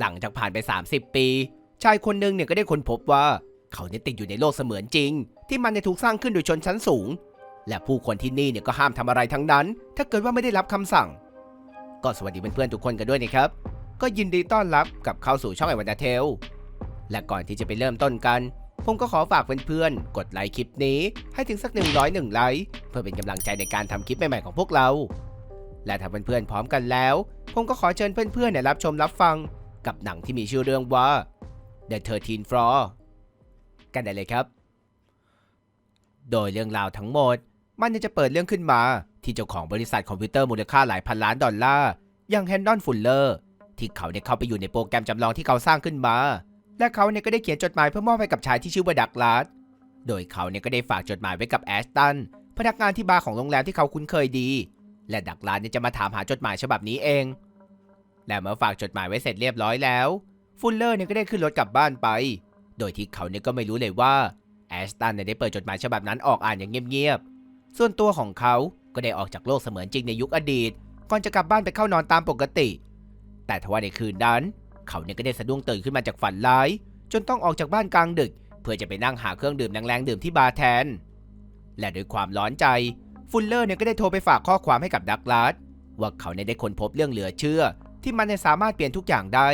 หลังจากผ่านไป 30 ปี ชายคนหนึ่งเนี่ยก็ได้ค้นพบว่า เขาเนี่ยติดอยู่ในโลกเสมือนจริง ที่มันเนี่ยถูกสร้างขึ้นโดยชนชั้นสูง และผู้คนที่นี่เนี่ยก็ห้ามทำอะไรทั้งนั้น ถ้าเกิดว่าไม่ได้รับคำสั่ง ก็สวัสดีเพื่อนๆทุกคนกันด้วยนะครับ ก็ยินดีต้อนรับกับเข้าสู่ช่องไอวันดาเทลและก่อนที่จะไปเริ่มต้นกันผมก็ขอฝากเพื่อนๆ กดไลค์คลิปนี้ให้ถึงสัก 101 ไลค์เพื่อเป็นกำลังใจในการทำคลิปใหม่ๆของพวกเรา และถ้าเพื่อนๆพร้อมกันแล้ว ผมก็ขอเชิญเพื่อนๆเนี่ยรับชมรับฟัง กับหนังที่มีชื่อเรื่องว่า The 13 Floor กันได้เลยครับ โดยเรื่องราวทั้งหมด มันจะเปิดเรื่องขึ้นมาที่เจ้าของบริษัทคอมพิวเตอร์มูลค่าหลายพันล้านดอลลาร์อย่างแฮนดอนฟุลเลอร์ที่เขาได้เข้าไปอยู่ในโปรแกรมจำลองที่เขาสร้างขึ้นมา และเขาเนี่ยก็ได้เขียนจดหมายเพื่อมอบให้กับชายที่ชื่อว่าดักลาสโดยเขาเนี่ยก็ได้ฝากจดหมายไว้กับแอสตันพนักงานที่บาร์ของโรงแรมที่เขาคุ้นเคยดี และดักลาสเนี่ยจะมาถามหาจดหมายฉบับนี้เอง และเมื่อฝากจดหมายไว้เสร็จเรียบร้อยแล้ว ฟุลเลอร์เนี่ยก็ได้ขึ้นรถกลับบ้านไป โดยที่เขาเนี่ยก็ไม่รู้เลยว่าแอสตันเนี่ยได้เปิดจดหมายฉบับนั้นออกอ่านอย่างเงียบๆ ส่วนตัวของเขาก็ได้ออกจากโลกเสมือนจริงในยุคอดีต ก่อนจะกลับบ้านไปเข้านอนตามปกติ แต่ทว่าในคืนนั้น เขาเนี่ยก็ได้สะดุ้งตื่นขึ้นมาจากฝันร้าย จนต้องออกจากบ้านกลางดึก เพื่อจะไปนั่งหาเครื่องดื่มแรงๆดื่มที่บาร์แทน และด้วยความร้อนใจฟุลเลอร์เนี่ยก็ได้โทรไปฝากข้อความให้กับดักลาสว่าเขาเนี่ยได้ค้นพบเรื่องเหลือเชื่อ ที่มันเนี่ยสามารถเปลี่ยนทุกอย่างได้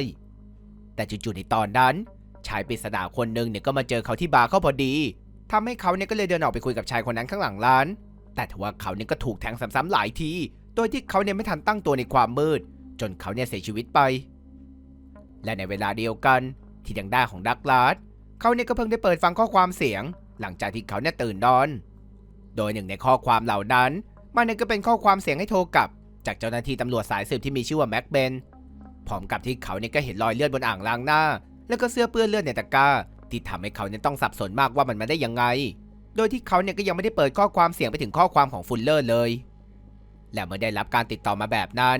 แต่จู่ๆในตอนนั้น ชายปริศนาคนหนึ่งเนี่ยก็มาเจอเขาที่บาร์เข้าพอดีทำให้เขาเนี่ยก็เลยเดินออกไปคุยกับชายคนนั้นข้างหลังร้าน แต่ทว่าเขาเนี่ยก็ถูกแทงซ้ำๆหลายที โดยที่เขาเนี่ยไม่ทันตั้งตัวในความมืด จนเขาเนี่ยเสียชีวิตไป และในเวลาเดียวกัน ที่ทางด้านของดักลาสเขาเนี่ยก็เพิ่งได้เปิดฟังข้อความเสียง หลังจากที่เขาเนี่ยตื่นนอน โดยหนึ่งในข้อความเหล่านั้น มันเนี่ยก็เป็นข้อความเสียงให้โทรกลับ จากเจ้าหน้าที่ตำรวจสายสืบที่มีชื่อว่าแม็กเบนพร้อมกับที่เขาเนี่ยก็เห็นรอยเลือดบนอ่างล้างหน้า แล้วก็เสื้อเปื้อนเลือดในตะกร้า ที่ทำให้เขาเนี่ยต้องสับสนมากว่ามันมาได้ยังไง โดยที่เขาเนี่ยก็ยังไม่ได้เปิดข้อความเสียงไปถึงข้อความของฟุลเลอร์เลย และเมื่อได้รับการติดต่อมาแบบนั้น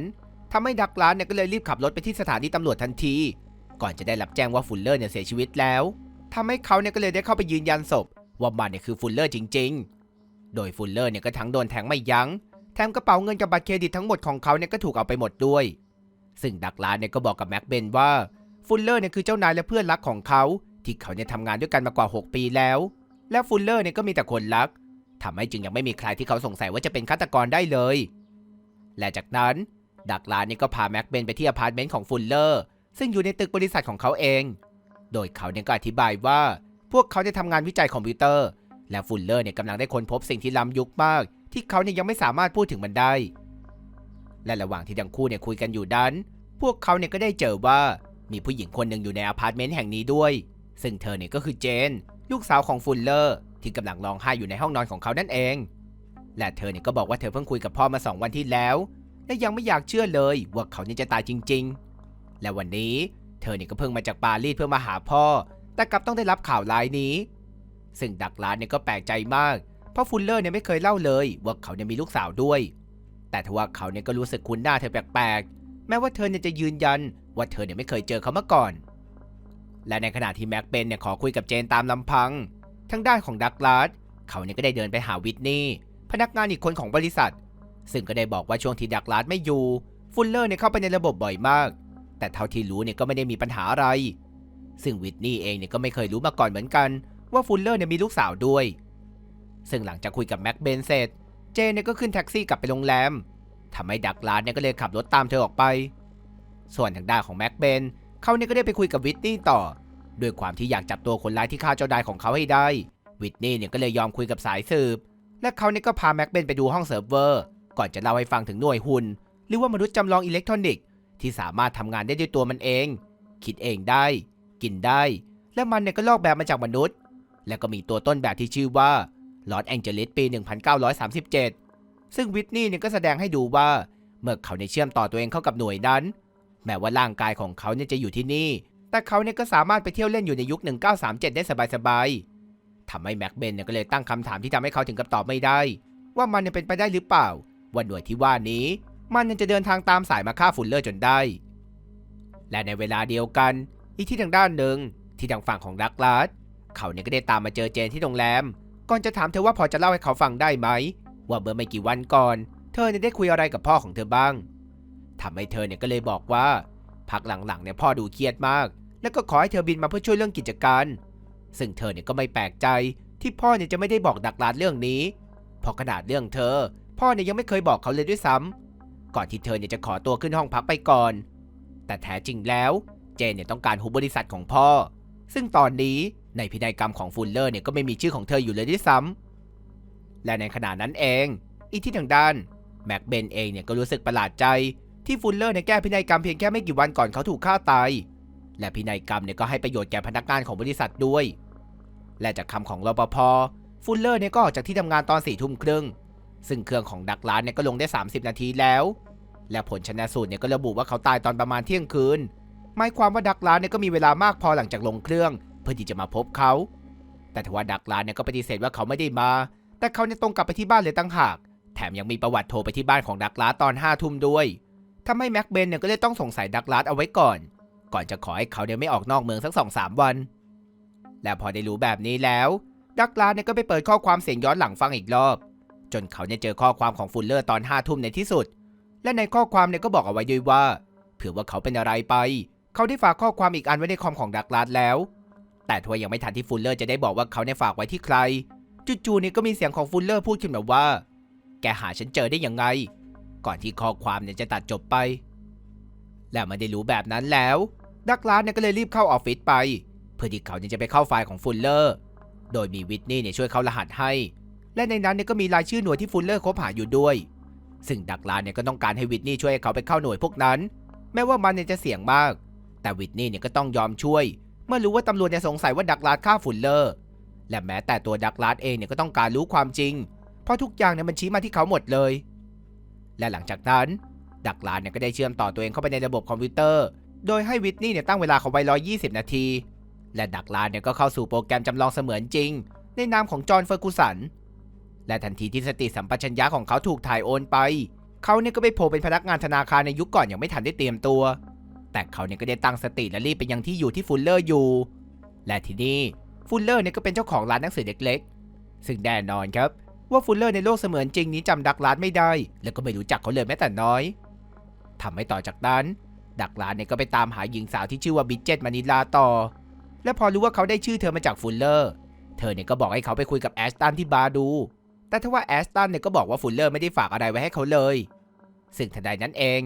ทำให้ดักลาสเนี่ยก็เลยรีบขับรถไปที่สถานีตำรวจทันที ก่อนจะได้รับแจ้งว่าฟุลเลอร์เนี่ยเสียชีวิตแล้วทำให้เขาเนี่ยก็เลยได้เข้าไปยืนยันศพว่ามันเนี่ยคือฟุลเลอร์จริง ๆ โดยฟุลเลอร์เนี่ยก็ทั้งโดนแทงไม่ยัง้ง แถมกระเป๋าเงินกับบัตรเครดิตทั้งหมดของเขาเนี่ยก็ถูกเอาไปหมดด้วย ซึ่งดักลาสเนี่ยก็บอกกับแม็กเบนว่าฟุลเลอร์เนี่ยคือเจ้านายและเพื่อนรักของเขา ที่เขาเนี่ยทำงานด้วยกันมากว่า 6 ปีแล้ว และฟุลเลอร์เนี่ยก็มีแต่คนรักทำให้จึงยังไม่มีใครที่เขาสงสัยว่าจะเป็นฆาตกรได้เลย และจากนั้นดักลาสเนี่ยก็พาแม็กเบนไปที่อพาร์ตเมนต์ของฟุลเลอร์ซึ่งอยู่ในตึกบริษัทของเขาเอง โดยเขาเนี่ยก็อธิบายว่า พวกเขาได้ทำงานวิจัยคอมพิวเตอร์ และฟุลเลอร์เนี่ยกำลังได้ค้นพบสิ่งที่ล้ำยุคมาก ที่เขาเนี่ยยังไม่สามารถพูดถึงมันได้ และระหว่างที่ทั้งคู่เนี่ยคุยกันอยู่นั้น พวกเขาเนี่ยก็ได้เจอว่ามีผู้หญิงคนหนึ่งอยู่ในอพาร์ตเมนต์แห่งนี้ด้วย ซึ่งเธอเนี่ยก็คือเจน ลูกสาวของฟุลเลอร์ ที่กำลังร้องไห้อยู่ในห้องนอนของเขานั่นเอง และเธอเนี่ยก็บอกว่าเธอเพิ่งคุยกับพ่อมาสองวันที่แล้ว และยังไม่อยากเชื่อเลยว่าเขาเนี่ยจะตายจริง ๆ และวันนี้เธอเนี่ยก็เพิ่งมาจากปารีสเพื่อมาหาพ่อ แต่กลับต้องได้รับข่าวร้ายนี้ ซึ่งดักลาสเนี่ยก็แปลกใจมาก เพราะฟุลเลอร์เนี่ยไม่เคยเล่าเลยว่าเขาเนี่ยมีลูกสาวด้วย แต่ทว่าเขาเนี่ยก็รู้สึกคุ้นหน้าเธอแปลกๆ แม้ว่าเธอเนี่ยจะยืนยันว่าเธอเนี่ยไม่เคยเจอเขามาก่อน และในขณะที่แม็กเบนเนี่ยขอคุยกับเจนตามลำพัง ทางด้านของดักลาสเขาเนี่ยก็ได้เดินไปหาวิทนีย์พนักงานอีกคนของบริษัท ซึ่งก็ได้บอกว่าช่วงที่ดักลาสไม่อยู่ฟุลเลอร์เนี่ยเข้าไปในระบบบ่อยมาก แต่เท่าที่รู้เนี่ยก็ไม่ได้มีปัญหาอะไร ซึ่งวิทนีย์เองเนี่ยก็ไม่เคยรู้มาก่อนเหมือนกัน ว่าฟุลเลอร์เนี่ยมีลูกสาวด้วย ซึ่งหลังจากคุยกับแม็กเบนเสร็จ เจนเนี่ยก็ขึ้นแท็กซี่กลับไปโรงแรมทำให้ดักลาสเนี่ยก็เลยขับรถตามเธอออกไป ส่วนทางด้านของแม็กเบนเขาเนี่ยก็ได้ไปคุยกับวิทนีย์ต่อด้วยความที่อยากจับตัวคนร้ายที่ฆ่าเจ้านายของเขาให้ได้ วิทนีย์เนี่ยก็เลยยอมคุยกับสายสืบ และเขาเนี่ยก็พาแม็กเบนไปดูห้องเซิร์ฟเวอร์ ก่อนจะเล่าให้ฟังถึงหน่วยหุ่น หรือว่ามนุษย์จำลองอิเล็กทรอนิกส์ที่สามารถทำงานได้ด้วยตัวมันเอง คิดเองได้ กินได้ และมันเนี่ยก็ลอกแบบมาจากมนุษย์ และก็มีตัวต้นแบบที่ชื่อว่า ลอสแองเจลิสปี 1937 ซึ่งวิทนีย์เนี่ยก็แสดงให้ดูว่า เมื่อเขาในเชื่อมต่อตัวเองเข้ากับหน่วยนั้น แม้ว่าร่างกายของเขาเนี่ยจะอยู่ที่นี่ แต่เขาเนี่ยก็สามารถไปเที่ยวเล่นอยู่ในยุค 1937 ได้สบายๆทำให้แม็กเบนเนี่ยก็เลยตั้งคำถามที่ทำให้เขาถึงกับตอบไม่ได้ ว่ามันเนี่ยเป็นไปได้หรือเปล่าว่าหน่วยที่ว่านี้ มันยังจะเดินทางตามสายมาฆ่าฟุลเลอร์จนได้ และในเวลาเดียวกัน อีกที่ทางด้านหนึ่งที่ทางฝั่งของดักลาสเขาเนี่ยก็ได้ตามมาเจอเจนที่โรงแรม ก่อนจะถามเธอว่าพอจะเล่าให้เขาฟังได้ไหม ว่าเมื่อไม่กี่วันก่อน เธอเนี่ยได้คุยอะไรกับพ่อของเธอบ้างทำให้เธอเนี่ยก็เลยบอกว่า พักหลังๆเนี่ยพ่อดูเครียดมาก แล้วก็ขอให้เธอบินมาเพื่อช่วยเรื่องกิจการ ซึ่งเธอเนี่ยก็ไม่แปลกใจที่พ่อเนี่ยจะไม่ได้บอกดักลาดเรื่องนี้เพราะขนาดเรื่องเธอ พ่อเนี่ยยังไม่เคยบอกเขาเลยด้วยซ้ำก่อนที่เธอเนี่ยจะขอตัวขึ้นห้องพักไปก่อน แต่แท้จริงแล้ว เจนเนี่ยต้องการหุบบริษัทของพ่อ ซึ่งตอนนี้ ในพินัยกรรมของฟุลเลอร์เนี่ยก็ไม่มีชื่อของเธออยู่เลยด้วยซ้ำและในขณะนั้นเอง อีกที่ทางด้านแม็กเบนเองเนี่ยก็รู้สึกประหลาดใจที่ฟุลเลอร์เนี่ยแก้พินัยกรรมเพียงแค่ไม่กี่วันก่อนเขาถูกฆ่าตายและพินัยกรรมเนี่ยก็ให้ประโยชน์แก่พนักงานของบริษัทด้วย และจากคำของรปภฟุลเลอร์เนี่ยก็ออกจากที่ทำงานตอนสี่ทุ่มครึ่ง ซึ่งเครื่องของดักลานเนี่ยก็ลงได้ 30 นาทีแล้ว และผลชนะสูตรเนี่ยก็ระบุว่าเขาตายตอนประมาณเที่ยงคืนหมายความว่าดักลานเนี่ยก็มีเวลามากพอหลังจากลงเครื่อง เพื่อที่จะมาพบเขา แต่ทว่าดักลาเนี่ยก็ปฏิเสธว่าเขาไม่ได้มา แต่เขาเนี่ยตรงกลับไปที่บ้านเลยตั้งหาก แถมยังมีประวัติโทรไปที่บ้านของดักลาตอนห้าทุ่มด้วยทำให้แม็กเบนเนี่ยก็เลยต้องสงสัยดักลาเอาไว้ก่อน ก่อนจะขอให้เขาเนี่ยไม่ออกนอกเมืองสักสองสามวัน และพอได้รู้แบบนี้แล้ว ดักลาเนี่ยก็ไปเปิดข้อความเสียงย้อนหลังฟังอีกรอบ จนเขาเนี่ยเจอข้อความของฟุลเลอร์ตอนห้าทุ่มในที่สุด และในข้อความเนี่ยก็บอกเอาไว้ด้วยว่า เผื่อว่าเขาเป็นอะไรไป เขาได้ฝากข้อความอีกอันไว้ในคอมของดักลาแล้ว แต่ทว่ายังไม่ทันที่ฟุลเลอร์จะได้บอกว่าเขาเนี่ยฝากไว้ที่ใคร จู่ๆเนี่ยก็มีเสียงของฟุลเลอร์พูดขึ้นมาว่า แกหาฉันเจอได้ยังไง ก่อนที่ข้อความเนี่ยจะตัดจบไป และไมันได้รู้แบบนั้นแล้วดักลาสเนี่ยก็เลยรีบเข้าออฟฟิศไป เพื่อที่เขาเนี่ยจะไปเข้าไฟล์ของฟุลเลอร์ โดยมีวิทนี่เนี่ยช่วยเขารหัสให้ และในนั้นเนี่ยก็มีรายชื่อหน่วยที่ฟุลเลอร์คบหาอยู่ด้วย ซึ่งดักลาสเนี่ยก็ต้องการให้วิทนี่ช่วยเขาไปเข้าหน่วยพวกนั้น แม้ว่ามันเนี่ยจะเสี่ยงมาก แต่วิทนี่เนี่ยก็ต้องยอมช่วย เมื่อรู้ว่าตำรวจเนี่ยสงสัยว่าดักลาสฆ่าฟุลเลอร์และแม้แต่ตัวดักลาสเองเนี่ยก็ต้องการรู้ความจริง เพราะทุกอย่างเนี่ยมันชี้มาที่เขาหมดเลย และหลังจากนั้น ดักลาสเนี่ยก็ได้เชื่อมต่อตัวเองเข้าไปในระบบคอมพิวเตอร์ โดยให้วิทนี่เนี่ยตั้งเวลาเขาไว้ 120 นาที และดักลาสเนี่ยก็เข้าสู่โปรแกรมจำลองเสมือนจริง ในนามของจอห์นเฟอร์กูสัน และทันทีที่สติสัมปชัญญะของเขาถูกถ่ายโอนไป เขาเนี่ยก็ไปโผล่เป็นพนักงานธนาคารในยุคก่อนอย่างไม่ทันได้เตรียมตัว แต่เขาเนี่ยก็ได้ตั้งสติและรีบไปยังที่อยู่ที่ฟุลเลอร์อยู่ และที่นี่ฟุลเลอร์เนี่ยก็เป็นเจ้าของร้านหนังสือเล็กๆ ซึ่งแน่นอนครับว่าฟุลเลอร์ในโลกเสมือนจริงนี้จำดักลาสไม่ได้ แล้วก็ไม่รู้จักเขาเลยแม้แต่น้อยทำให้ต่อจากนั้น ดักลาสเนี่ยก็ไปตามหาหญิงสาวที่ชื่อว่าบิจเจตมานิลาต่อ และพอรู้ว่าเขาได้ชื่อเธอมาจากฟุลเลอร์ เธอเนี่ยก็บอกให้เขาไปคุยกับแอสตันที่บาร์ดู แต่ทว่าแอสตันเนี่ยก็บอกว่าฟุลเลอร์ไม่ได้ฝากอะไรไว้ให้เขาเลย ซึ่งทันใดนั้นเอง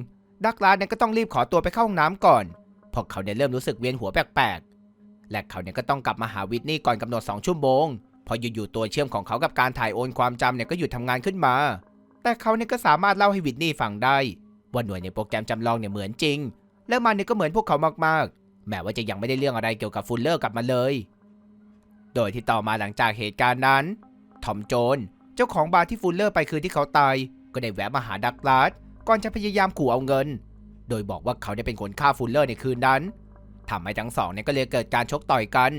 ดักลาสเนี่ยก็ต้องรีบขอตัวไปเข้าห้องน้ำก่อนเพราะเขาเนี่ยเริ่มรู้สึกเวียนหัวแปลกๆ และเขาเนี่ยก็ต้องกลับมาหาวิทนี่ก่อนกำหนด 2 ชั่วโมง พออยู่ๆตัวเชื่อมของเขากับการถ่ายโอนความจำเนี่ยก็หยุดทำงานขึ้นมา แต่เขาเนี่ยก็สามารถเล่าให้วิทนี่ฟังได้ว่าหน่วยในโปรแกรมจำลองเนี่ยเหมือนจริง และมันเนี่ยก็เหมือนพวกเขามากๆ แม้ว่าจะยังไม่ได้เรื่องอะไรเกี่ยวกับฟุลเลอร์กลับมาเลย โดยที่ต่อมาหลังจากเหตุการณ์นั้นทอมโจน เจ้าของบาร์ที่ฟุลเลอร์ไปคืนที่เขาตาย ก็ได้แวะมาหาดักลาส ก่อนจะพยายามขู่เอาเงิน โดยบอกว่าเขาได้เป็นคนฆ่าฟุลเลอร์ในคืนนั้นทำให้ทั้งสองเนี่ยก็เลยเกิดการชกต่อยกัน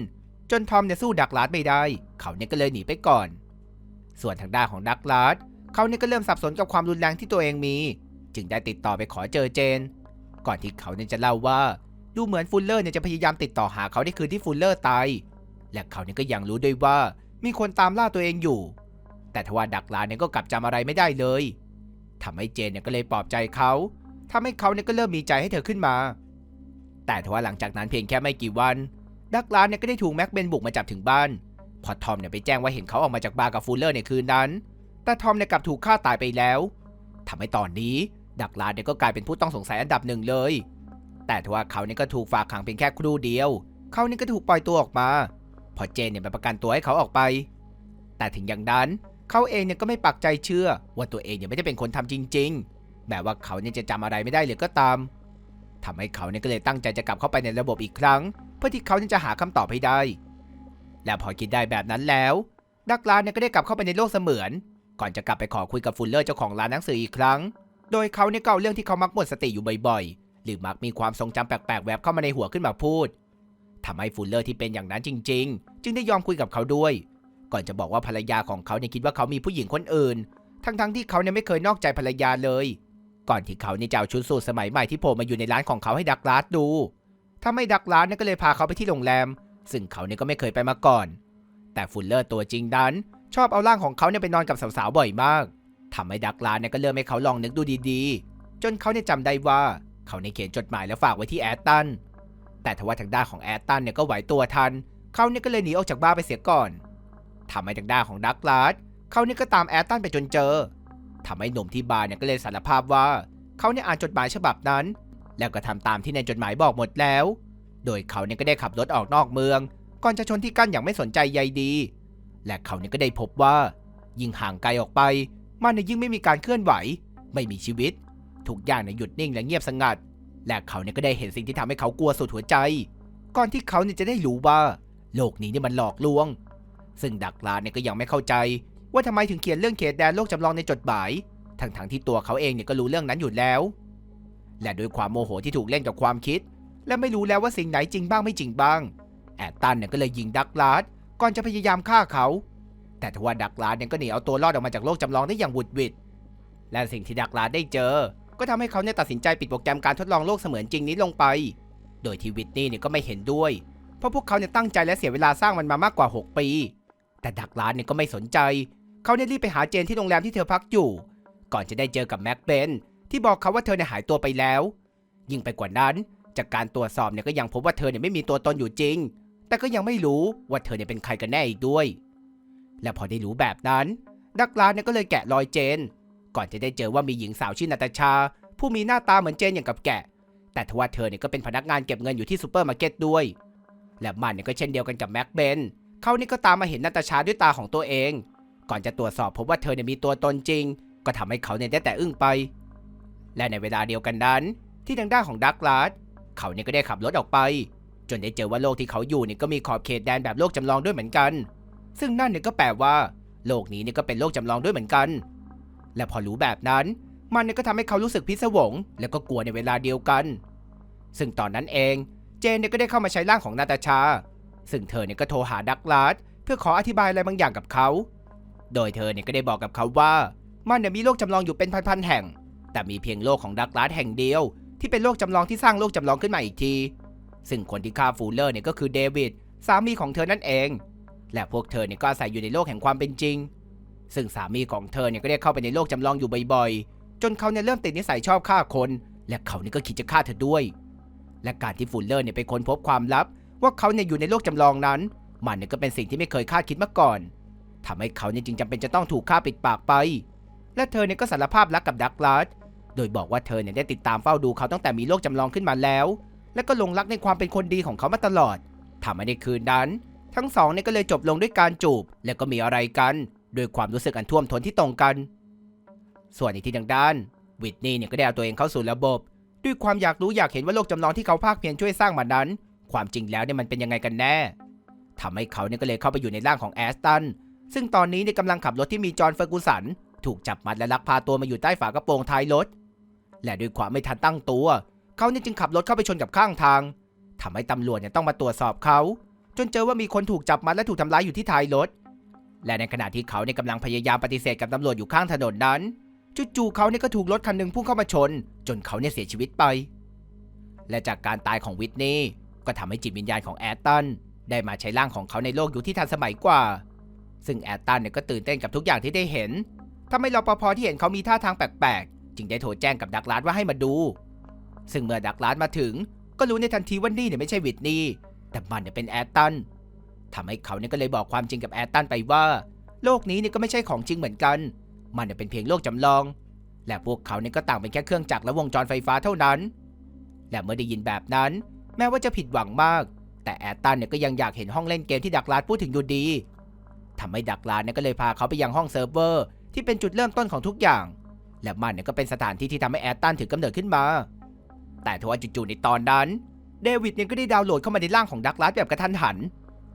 จนทอมเนี่ยสู้ดักลาสไม่ได้ เขาเนี่ยก็เลยหนีไปก่อน ส่วนทางด้านของดักลาสเขาเนี่ยก็เริ่มสับสนกับความรุนแรงที่ตัวเองมี จึงได้ติดต่อไปขอเจอเจน ก่อนที่เขาเนี่ยจะเล่าว่าดูเหมือนฟุลเลอร์เนี่ยจะพยายามติดต่อหาเขาในคืนที่ฟุลเลอร์ตาย และเขาเนี่ยก็ยังรู้ด้วยว่ามีคนตามล่าตัวเองอยู่ แต่ทว่าดักลาสเนี่ยก็กลับจำอะไรไม่ได้เลย ทำให้เจนเนี่ยก็เลยปลอบใจเขาทำให้เขาเนี่ยก็เริ่มมีใจให้เธอขึ้นมา แต่ทว่าหลังจากนั้นเพียงแค่ไม่กี่วัน ดักลาสเนี่ยก็ได้ถูกแม็กเบนบุกมาจับถึงบ้าน พอทอมเนี่ยไปแจ้งว่าเห็นเขาออกมาจากบาร์กับฟูลเลอร์ในคืนนั้น แต่ทอมเนี่ยกลับถูกฆ่าตายไปแล้วทำให้ตอนนี้ดักลาสเนี่ยก็กลายเป็นผู้ต้องสงสัยอันดับหนึ่งเลย แต่ทว่าเขาเนี่ยก็ถูกฝากขังเพียงแค่ครู่เดียว เขาเนี่ยก็ถูกปล่อยตัวออกมา พอเจนเนี่ยไปประกันตัวให้เขาออกไป แต่ถึงอย่างนั้น เขาเองเนี่ยก็ไม่ปักใจเชื่อ ว่าตัวเองเนี่ยไม่ได้เป็นคนทำจริง ๆ แม้ว่าเขาเนี่ยจะจำอะไรไม่ได้เลยก็ตามทำให้เขาเนี่ยก็เลยตั้งใจจะกลับเข้าไปในระบบอีกครั้ง เพื่อที่เขาเนี่ยจะหาคำตอบให้ได้ และพอคิดได้แบบนั้นแล้ว ดักลาเนี่ยก็ได้กลับเข้าไปในโลกเสมือน ก่อนจะกลับไปขอคุยกับฟุลเลอร์เจ้าของร้านหนังสืออีกครั้ง โดยเขาเนี่ยก็เอาเรื่องที่เขามักหมดสติอยู่บ่อยๆ หรือมักมีความทรงจำแปลกๆ แวบเข้ามาในหัวขึ้นมาพูดทำให้ฟุลเลอร์ที่เป็นอย่างนั้นจริง ๆ จึงได้ยอมคุยกับเขาด้วย ก่อนจะบอกว่าภรรยาของเขาเนี่ยคิดว่าเขามีผู้หญิงคนอื่น ทั้งๆที่เขาเนี่ยไม่เคยนอกใจภรรยาเลย ก่อนที่เขาเนี่ยจะเอาชุดสูทสมัยใหม่ที่โผล่มาอยู่ในร้านของเขาให้ดักลาสดูทำให้ดักลาสเนี่ยก็เลยพาเขาไปที่โรงแรม ซึ่งเขาเนี่ยก็ไม่เคยไปมาก่อน แต่ฟุลเลอร์ตัวจริงดันชอบเอาร่างของเขาเนี่ยไปนอนกับสาวๆบ่อยมากทำให้ดักลาสเนี่ยก็เริ่มให้เขาลองนึกดูดีๆ จนเขาเนี่ยจำได้ว่าเขาในยเขียนจดหมายแล้วฝากไว้ที่แอตตันแต่ทว่าทางด้านของแอตตันเนี่ยก็ไหวตัวทัน เขาเนี่ยก็เลยหนีออกจากบ้านไปเสียก่อน ทำให้ทางด้านของดักลาสเขาเนี่ยก็ตามแอตตันไปจนเจอทำให้หนุ่มที่บาร์เนี่ยก็เลยสารภาพว่า เขาเนี่ยอ่านจดหมายฉบับนั้น แล้วก็ทำตามที่ในจดหมายบอกหมดแล้ว โดยเขาเนี่ยก็ได้ขับรถออกนอกเมือง ก่อนจะชนที่กั้นอย่างไม่สนใจใยดี และเขาเนี่ยก็ได้พบว่า ยิ่งห่างไกลออกไป มันเนี่ยยิ่งไม่มีการเคลื่อนไหว ไม่มีชีวิต ทุกอย่างเนี่ยหยุดนิ่งและเงียบสงัด และเขาเนี่ยก็ได้เห็นสิ่งที่ทำให้เขากลัวสุดหัวใจ ก่อนที่เขาเนี่ยจะได้รู้ว่า โลกนี้เนี่ยมันหลอกลวง ซึ่งดักลาสเนี่ยก็ยังไม่เข้าใจ ว่าทำไมถึงเขียนเรื่องเขตแดนโลกจำลองในจดหมาย ทั้งๆที่ตัวเขาเองเนี่ยก็รู้เรื่องนั้นอยู่แล้ว และด้วยความโมโหที่ถูกเล่นกับความคิด และไม่รู้แล้วว่าสิ่งไหนจริงบ้างไม่จริงบ้าง แอดตันเนี่ยก็เลยยิงดักลาสก่อนจะพยายามฆ่าเขา แต่ทว่าดักลาสเนี่ยก็หนีเอาตัวรอดออกมาจากโลกจำลองได้อย่างหวุดหวิดและสิ่งที่ดักลาสได้เจอ ก็ทำให้เขาเนี่ยตัดสินใจปิดโปรแกรมการทดลองโลกเสมือนจริงนี้ลงไป โดยที่วิตนี่เนี่ยก็ไม่เห็นด้วย เพราะพวกเขาเนี่ยตั้งใจและเสียเวลาสร้างมันมามากกว่า 6 ปี แต่ดักลาสเนี่ยก็ไม่สนใจ เขาเนี่ยรีบไปหาเจนที่โรงแรมที่เธอพักอยู่ ก่อนจะได้เจอกับแม็กเบนที่บอกเขาว่าเธอเนี่ยหายตัวไปแล้ว ยิ่งไปกว่านั้น จากการตรวจสอบเนี่ยก็ยังพบว่าเธอเนี่ยไม่มีตัวตนอยู่จริง แต่ก็ยังไม่รู้ว่าเธอเนี่ยเป็นใครกันแน่อีกด้วย และพอได้รู้แบบนั้น ดักลาสเนี่ยก็เลยแกะรอยเจน ก่อนจะได้เจอว่ามีหญิงสาวชื่อนาตาชา ผู้มีหน้าตาเหมือนเจนอย่างกับแกะ แต่ทว่าเธอเนี่ยก็เป็นพนักงานเก็บเงินอยู่ที่ซูเปอร์มาร์เก็ตด้วย และมันเนี่ยก็เช่นเดียวกันกับแม็กเบน เขานี่ก็ตามมาเห็นนาตาชาด้วยตาของตัวเอง ก่อนจะตรวจสอบพบว่าเธอเนี่ยมีตัวตนจริง ก็ทำให้เขาเนี่ยได้แต่อึ้งไป และในเวลาเดียวกันนั้น ที่ทางด้านของดักลาสเขาเนี่ยก็ได้ขับรถออกไป จนได้เจอว่าโลกที่เขาอยู่เนี่ยก็มีขอบเขตแดนแบบโลกจำลองด้วยเหมือนกัน ซึ่งนั่นเนี่ยก็แปลว่า โลกนี้เนี่ยก็เป็นโลกจำลองด้วยเหมือนกัน และพอรู้แบบนั้น มันเนี่ยก็ทำให้เขารู้สึกพิศวง และก็กลัวในเวลาเดียวกัน ซึ่งตอนนั้นเอง เจนเนี่ยก็ได้เข้ามาใช้ร่างของนาตาชา ซึ่งเธอเนี่ยก็โทรหาดักลาสเพื่อขออธิบายอะไรบางอย่างกับเขา โดยเธอเนี่ยก็ได้บอกกับเขาว่า มันเนี่ยมีโลกจำลองอยู่เป็นพันๆแห่ง แต่มีเพียงโลกของดักลาสแห่งเดียว ที่เป็นโลกจำลองที่สร้างโลกจำลองขึ้นมาอีกที ซึ่งคนที่ฆ่าฟูลเลอร์เนี่ยก็คือเดวิดสามีของเธอนั่นเอง และพวกเธอเนี่ยก็อาศัยอยู่ในโลกแห่งความเป็นจริง ซึ่งสามีของเธอเนี่ยก็ได้เข้าไปในโลกจำลองอยู่บ่อยๆ จนเขาเนี่ยเริ่มติดนิสัยชอบฆ่าคน และเขานี่ก็คิดจะฆ่าเธอด้วย และการที่ฟูลเลอร์เนี่ยไปค้นพบความลับ ว่าเขาเนี่ยอยู่ในโลกจำลองนั้น มันเนี่ยก็เป็นสิ่งที่ไม่เคยคาดคิดมาก่อนทำให้เขาเนี่ยจึงจำเป็นจะต้องถูกฆ่าปิดปากไป และเธอเนี่ยก็สารภาพรักกับดักลาสโดยบอกว่าเธอเนี่ยได้ติดตามเฝ้าดูเขาตั้งแต่มีโลกจำลองขึ้นมาแล้ว และก็หลงรักในความเป็นคนดีของเขามาตลอดทำให้ในคืนนั้น ทั้งสองเนี่ยก็เลยจบลงด้วยการจูบ และก็มีอะไรกันโดยความรู้สึกอันท่วมท้นที่ตรงกัน ส่วนอีกที่ทางด้านวิทนี่เนี่ยก็ได้เอาตัวเองเข้าสู่ระบบ ด้วยความอยากรู้อยากเห็นว่าโลกจำลองที่เขาภาคเพียรช่วยสร้างมานั้น ความจริงแล้วเนี่ยมันเป็นยังไงกันแน่ทำให้เขาเนี่ยก็เลยเข้าไปอยู่ในร่างของแอสตัน ซึ่งตอนนี้เนี่ยกำลังขับรถที่มีจอห์นเฟอร์กูสัน ถูกจับมัดและลักพาตัวมาอยู่ใต้ฝากระโปรงท้ายรถ และด้วยความไม่ทันตั้งตัว เขาเนี่ยจึงขับรถเข้าไปชนกับข้างทางทำให้ตำรวจเนี่ยต้องมาตรวจสอบเขา จนเจอว่ามีคนถูกจับมัดและถูกทำร้ายอยู่ที่ท้ายรถ และในขณะที่เขาเนี่ยกำลังพยายามปฏิเสธกับตำรวจอยู่ข้างถนนนั้นจู่ๆเขาเนี่ยก็ถูกรถคันหนึ่งพุ่งเข้ามาชน จนเขาเนี่ยเสียชีวิตไป และจากการตายของวิทนี่ ก็ทำให้จิตวิญญาณของแอตตันได้มาใช้ร่างของเขาในโลกอยู่ที่ทันสมัยกว่า ซึ่งแอตตันเนี่ยก็ตื่นเต้นกับทุกอย่างที่ได้เห็นทำให้รปภที่เห็นเขามีท่าทางแปลกๆ จึงได้โทรแจ้งกับดักลาสว่าให้มาดู ซึ่งเมื่อดักลาสมาถึง ก็รู้ในทันทีว่านี่เนี่ยไม่ใช่วิทนี่แต่มันเนี่ยเป็นแอตตันทำให้เขาเนี่ยก็เลยบอกความจริงกับแอตตันไปว่า โลกนี้เนี่ยก็ไม่ใช่ของจริงเหมือนกัน มันเนี่ยเป็นเพียงโลกจำลอง และพวกเขาเนี่ยก็ต่างเป็นแค่เครื่องจักรและวงจรไฟฟ้าเท่านั้น และเมื่อได้ยินแบบนั้น แม้ว่าจะผิดหวังมาก แต่แอตตันเนี่ยก็ยังอยากเห็นห้องเล่นเกมที่ดักลาสพูดถึงอยู่ดีทำให้ดักลาสเนี่ยก็เลยพาเขาไปยังห้องเซิร์ฟเวอร์ที่เป็นจุดเริ่มต้นของทุกอย่าง และมันเนี่ยก็เป็นสถานที่ที่ทำให้แอตตันถือกำเนิดขึ้นมา แต่ทว่าจู่ๆในตอนนั้นเดวิดเนี่ยก็ได้ดาวน์โหลดเข้ามาในร่างของดักลาสแบบกระทันหัน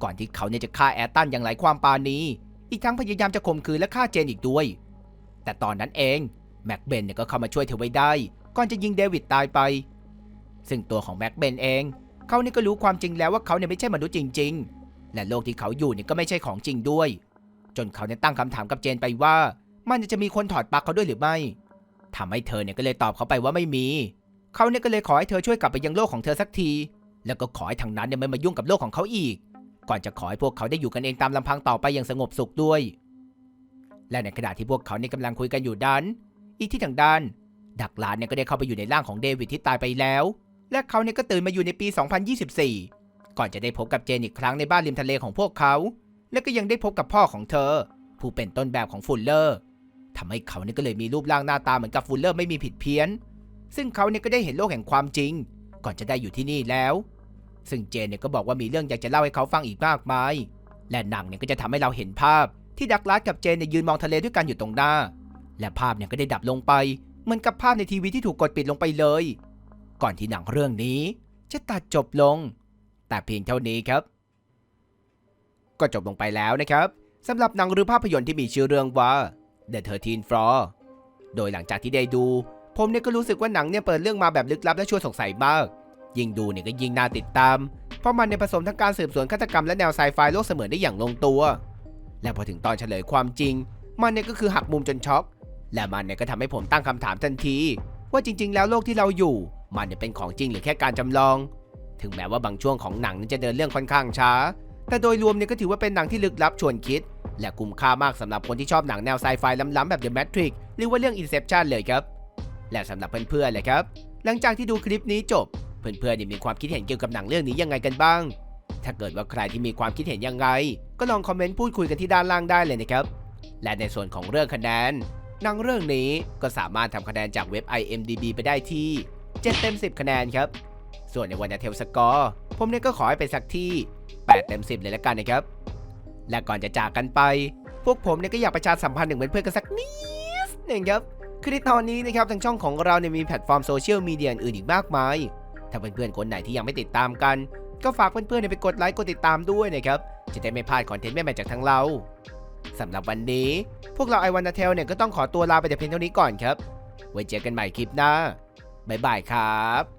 ก่อนที่เขาเนี่ยจะฆ่าแอตตันอย่างไร้ความปราณีอีกทั้งพยายามจะข่มขืนและฆ่าเจนอีกด้วย แต่ตอนนั้นเองแม็กเบนเนี่ยก็เข้ามาช่วยเธอไว้ได้ ก่อนจะยิงเดวิดตายไป ซึ่งตัวของแม็กเบนเอง เขานี่ก็รู้ความจริงแล้วว่าเขาเนี่ยไม่ใช่มนุษย์จริง ๆ และโลกที่เขาอยู่เนี่ยก็ไม่ใช่ของจริงด้วย จนเขาเนี่ยตั้งคำถามกับเจนไปว่า มันจะมีคนถอดปลั๊กเขาด้วยหรือไม่ทำให้เธอเนี่ยก็เลยตอบเขาไปว่าไม่มี เขาเนี่ยก็เลยขอให้เธอช่วยกลับไปยังโลกของเธอสักที แล้วก็ขอให้ทางนั้นเนี่ยไม่มายุ่งกับโลกของเขาอีก ก่อนจะขอให้พวกเขาได้อยู่กันเองตามลำพังต่อไปอย่างสงบสุขด้วย และในขณะที่พวกเขาเนี่ยกำลังคุยกันอยู่ด้านอีกที่ทางด้านดักลานเนี่ยก็ได้เข้าไปอยู่ในร่างของเดวิดที่ตายไปแล้ว และเขาเนี่ยก็ตื่นมาอยู่ในปี 2024 ก่อนจะได้พบกับเจนอีกครั้งในบ้านริมทะเลของพวกเขา และก็ยังได้พบกับพ่อของเธอ ผู้เป็นต้นแบบของฟุลเลอร์ทำให้เขาเนี่ยก็เลยมีรูปร่างหน้าตาเหมือนกับฟุลเลอร์ไม่มีผิดเพี้ยน ซึ่งเขาเนี่ยก็ได้เห็นโลกแห่งความจริง ก่อนจะได้อยู่ที่นี่แล้ว ซึ่งเจนเนี่ยก็บอกว่ามีเรื่องอยากจะเล่าให้เขาฟังอีกมากมาย และหนังเนี่ยก็จะทำให้เราเห็นภาพ ที่ดักลาสกับเจนเนี่ยยืนมองทะเลด้วยกันอยู่ตรงหน้า และภาพเนี่ยก็ได้ดับลงไป เหมือนกับภาพในทีวีที่ถูกกดปิดลงไปเลย ก่อนที่หนังเรื่องนี้จะตัดจบลง แต่เพียงเท่านี้ครับ ก็จบลงไปแล้วนะครับสำหรับหนังหรือภาพยนตร์ที่มีชื่อเรื่องว่า The 13 Floor โดยหลังจากที่ได้ดู ผมเนี่ยก็รู้สึกว่าหนังเนี่ยเปิดเรื่องมาแบบลึกลับและชวนสงสัยมาก ยิ่งดูเนี่ยก็ยิ่งน่าติดตาม เพราะมันในผสมทั้งการสืบสวนฆาตกรรมและแนวไซไฟโลกเสมือนได้อย่างลงตัว และพอถึงตอนเฉลยความจริง มันเนี่ยก็คือหักมุมจนช็อก และมันเนี่ยก็ทำให้ผมตั้งคำถามทันที ว่าจริง ๆ แล้วโลกที่เราอยู่ มันเนี่ยเป็นของจริงหรือแค่การจำลอง ถึงแม้ว่าบางช่วงของหนังนั้นจะเดินเรื่องค่อนข้างช้า แต่โดยรวมเนี่ยก็ถือว่าเป็นหนังที่ลึกลับชวนคิด และคุ้มค่ามากสำหรับคนที่ชอบหนังแนวไซไฟล้ำๆแบบ The Matrix หรือว่าเรื่อง Inception เลยครับ และสำหรับเพื่อนๆเลยครับ หลังจากที่ดูคลิปนี้จบ เพื่อนๆมีความคิดเห็นเกี่ยวกับหนังเรื่องนี้ยังไงกันบ้าง ถ้าเกิดว่าใครที่มีความคิดเห็นยังไง ก็ลองคอมเมนต์พูดคุยกันที่ด้านล่างได้เลยนะครับ และในส่วนของเรื่องคะแนนหนังเรื่องนี้ก็สามารถทำคะแนนจากเว็บ IMDB ไปได้ที่ 7 เต็ม 10 คะแนนครับ ส่วนในวันเทลสกอร์ผมเนี่ยก็ขอให้เป็นสักที่ 8 เต็ม 10 เลยละกันนะครับ และก่อนจะจากกันไป พวกผมเนี่ยก็อยากประชาสัมพันธ์ถึงเพื่อนๆกันสักนิดหนึ่งครับ คือในตอนนี้นะครับทางช่องของเราเนี่ยมีแพลตฟอร์มโซเชียลมีเดียอื่นอีกมากมาย ถ้าเพื่อนๆคนไหนที่ยังไม่ติดตามกัน ก็ฝากเพื่อนๆไปกดไลค์กดติดตามด้วยนะครับ จะได้ไม่พลาดคอนเทนต์ใหม่ๆจากทางเราสำหรับวันนี้ พวกเราไอวันนาเทลเนี่ยก็ต้องขอตัวลาไปแต่เพียงเท่านี้ก่อนครับ ไว้เจอกันใหม่คลิปหน้า บ๊ายบายครับ